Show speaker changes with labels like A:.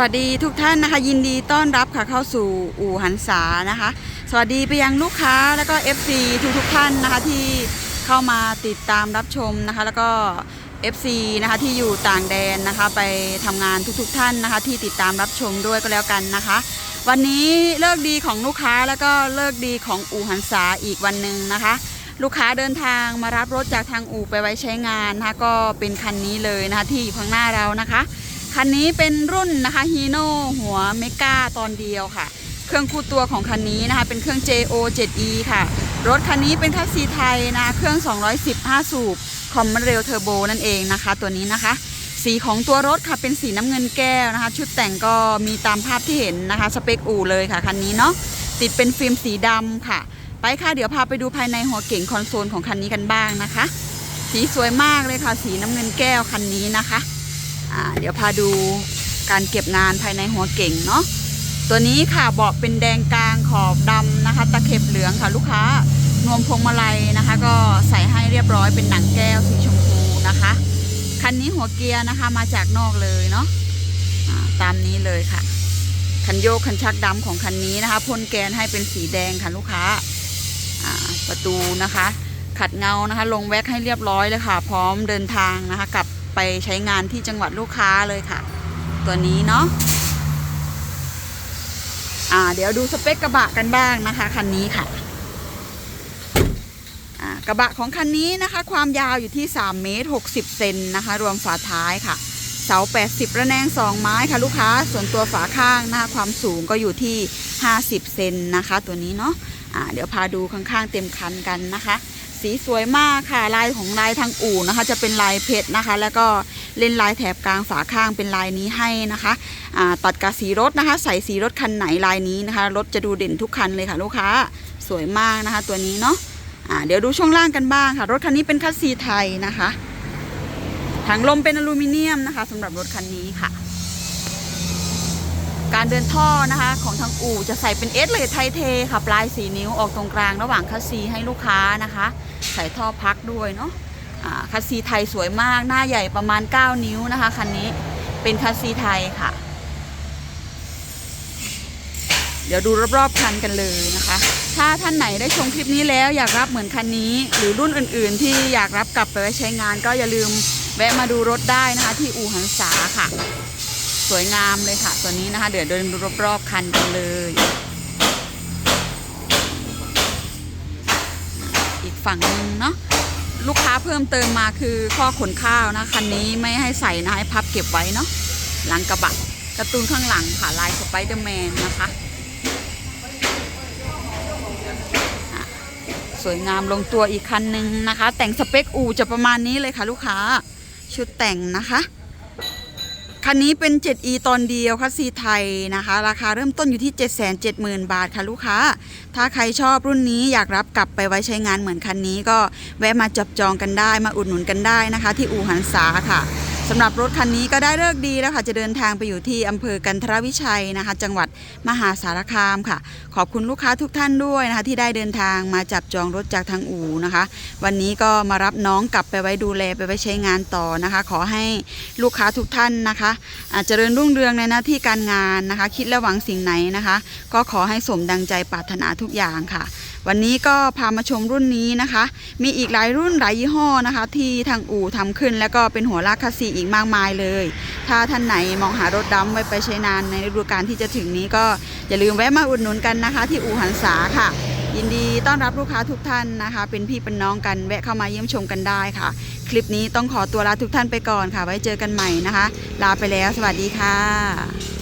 A: วัสดีทุกท่านนะคะ ยินดีต้อนรับค่ะเข้าสู่อู่หันษานะคะ สวัสดีไปยังลูกค้าแล้วก็ FC ทุกทุกๆท่านนะคะที่เข้ามาติดตามรับชมนะคะ แล้วก็ FC นะคะที่อยู่ต่างแดนนะคะ ไปทำงานทุกๆท่านนะคะ ที่ติดตามรับชมด้วยก็แล้วกันนะคะ วันนี้เลิกดีของลูกค้าแล้วก็เลิกดีของอู่หันษาอีกวันหนึ่งนะคะ ลูกค้าเดินทางมารับรถจากทางอู่ไปไว้ใช้งานนะคะก็เป็นคันนี้เลยนะคะที่อยู่ข้างหน้าเรานะคะ คันนี้เป็นรุ่นนะคะฮีโน่หัวเมกาตอนเดียวค่ะ เครื่องคู่ตัวของคันนี้นะคะ เป็นเครื่อง JO 7E ค่ะ รถคันนี้เป็นคัสซีไทยนะ เครื่อง 215สูบ คอมมอนเรลเทอร์โบนั่นเองนะคะ ตัวนี้นะคะ สีของตัวรถค่ะ เป็นสีน้ำเงินแก้วนะคะ ชุดแต่งก็มีตามภาพที่เห็นนะคะ สเปคอู่เลยค่ะ คันนี้เนาะ ติดเป็นฟิล์มสีดำค่ะ ไปค่ะ เดี๋ยวพาไปดูภายในหัวเก๋งคอนโซลของคันนี้กันบ้างนะคะ สีสวยมากเลยค่ะ สีน้ำเงินแก้วคันนี้นะคะ เดี๋ยวพาดูการเก็บงานภายในหัวเก่งเนาะตัวนี้ค่ะเบาะเป็นแดงกลางขอบดำนะคะ ตะเข็บเหลืองค่ะลูกค้านวมพวงมาลัยนะคะ ก็ใส่ให้เรียบร้อยเป็นหนังแก้วสีชมพูนะคะ คันนี้หัวเกียร์นะคะมาจากนอกเลยเนาะตามนี้เลยค่ะ คันโยกคันชักดำของคันนี้นะคะพ่นแกนให้เป็นสีแดงค่ะลูกค้าประตูนะคะ ขัดเงานะคะ ลงแว็กให้เรียบร้อยเลยค่ะ พร้อมเดินทางนะคะกับ ไปใช้งานที่จังหวัดลูกค้าเลยค่ะ ตัวนี้เนาะอ่าเดี๋ยวดูสเปคกระบะกันบ้างนะคะคันนี้ค่ะอ่ากระบะของคันนี้นะคะ ความยาวอยู่ที่3เมตร60เซนนะคะ รวมฝาท้ายค่ะ เสา 80 ระแนง 2 ไม้ค่ะลูกค้า ส่วนตัวฝาข้างนะคะความสูงก็อยู่ที่ 50 เซนนะคะ ตัวนี้เนาะอ่าเดี๋ยวพาดูข้างๆเต็มคันกันนะคะ สีสวยมากค่ะ ลายของลายทางอู่นะคะ จะเป็นลายเพชรนะคะ แล้วก็เล่นลายแถบกลางฝาข้างเป็นลายนี้ให้นะคะตัดกับสีรถนะคะ ใส่สีรถคันไหนลายนี้นะคะ รถจะดูเด่นทุกคันเลยค่ะลูกค้าสวยมากนะคะ ตัวนี้เนาะเดี๋ยวดูช่วงล่างกันบ้างค่ะ รถคันนี้เป็นคัสซีไทยนะคะถังลมเป็นอลูมิเนียมนะคะสำหรับรถคันนี้ค่ะ การเดินท่อนะคะของทางอู่จะใส่เป็นเอสเลทไทเทค่ะปลายสีนิ้วออกตรงกลางระหว่างคัสซีให้ลูกค้านะคะ ใส่ท่อพักด้วยเนาะคัสซีไทยสวยมากหน้าใหญ่ประมาณ 9 นิ้วนะคะคันนี้เป็นคัสซีไทยค่ะ เดี๋ยวดูรอบๆคันกันเลยนะคะ ถ้าท่านไหนได้ชมคลิปนี้แล้วอยากรับเหมือนคันนี้ หรือรุ่นอื่นๆ ที่อยากรับกลับไปไว้ใช้งาน ก็อย่าลืมแวะมาดูรถได้นะคะที่อู่หันษาค่ะ สวยงามเลยค่ะ ตัวนี้นะคะ เดี๋ยวเดินรอบๆคันกันเลย อีกฝั่งหนึงเนาะลูกค้าเพิ่มเติมมาคือข้อขนข้าวนะคันนี้ไม่ให้ใส่นะให้พับเก็บไว้เนาะหลังกระบะกระตูนข้างหลังค่ะลายสไปเดอร์แมนนะคะอะสวยงามลงตัวอีกคันหนึ่งนะคะ แต่งสเปคอูจะประมาณนี้เลยค่ะ ลูกค้า ชุดแต่งนะคะ คันนี้เป็น 7e ตอนเดียวคัสซีไทยนะคะ ราคาเริ่มต้นอยู่ที่ 770,000 บาทค่ะลูกค้า ถ้าใครชอบรุ่นนี้อยากรับกลับไปไว้ใช้งานเหมือนคันนี้ก็แวะมาจับจองกันได้มาอุดหนุนกันได้นะคะ ที่อู่หันษาค่ะ สำหรับรถคันนี้ก็ได้เลิกดีแล้วค่ะ จะเดินทางไปอยู่ที่อำเภอกันทรวิชัยนะคะ จังหวัดมหาสารคามค่ะ ขอบคุณลูกค้าทุกท่านด้วยนะคะ ที่ได้เดินทางมาจับจองรถจากทางอู่นะคะ วันนี้ก็มารับน้องกลับไปไว้ดูแลไปไว้ใช้งานต่อนะคะ ขอให้ลูกค้าทุกท่านนะคะอาจเจริญรุ่งเรืองในหน้าที่การงานนะคะ คิดและหวังสิ่งไหนนะคะ ก็ขอให้สมดังใจปรารถนาทุกอย่างค่ะ วันนี้ก็พามาชมรุ่นนี้นะคะ มีอีกหลายรุ่นหลายยี่ห้อนะคะ ที่ทางอู่ทำขึ้นแล้วก็เป็นหัวลากคาซีอีกมากมายเลย ถ้าท่านไหนมองหารถดำไว้ไปใช้นานในฤดูกาลที่จะถึงนี้ก็อย่าลืมแวะมาอุดหนุนกันนะคะ ที่อู่หันษาค่ะ ยินดีต้อนรับลูกค้าทุกท่านนะคะ เป็นพี่เป็นน้องกันแวะเข้ามาเยี่ยมชมกันได้ค่ะ คลิปนี้ต้องขอตัวลาทุกท่านไปก่อนค่ะ ไว้เจอกันใหม่นะคะ ลาไปแล้ว สวัสดีค่ะ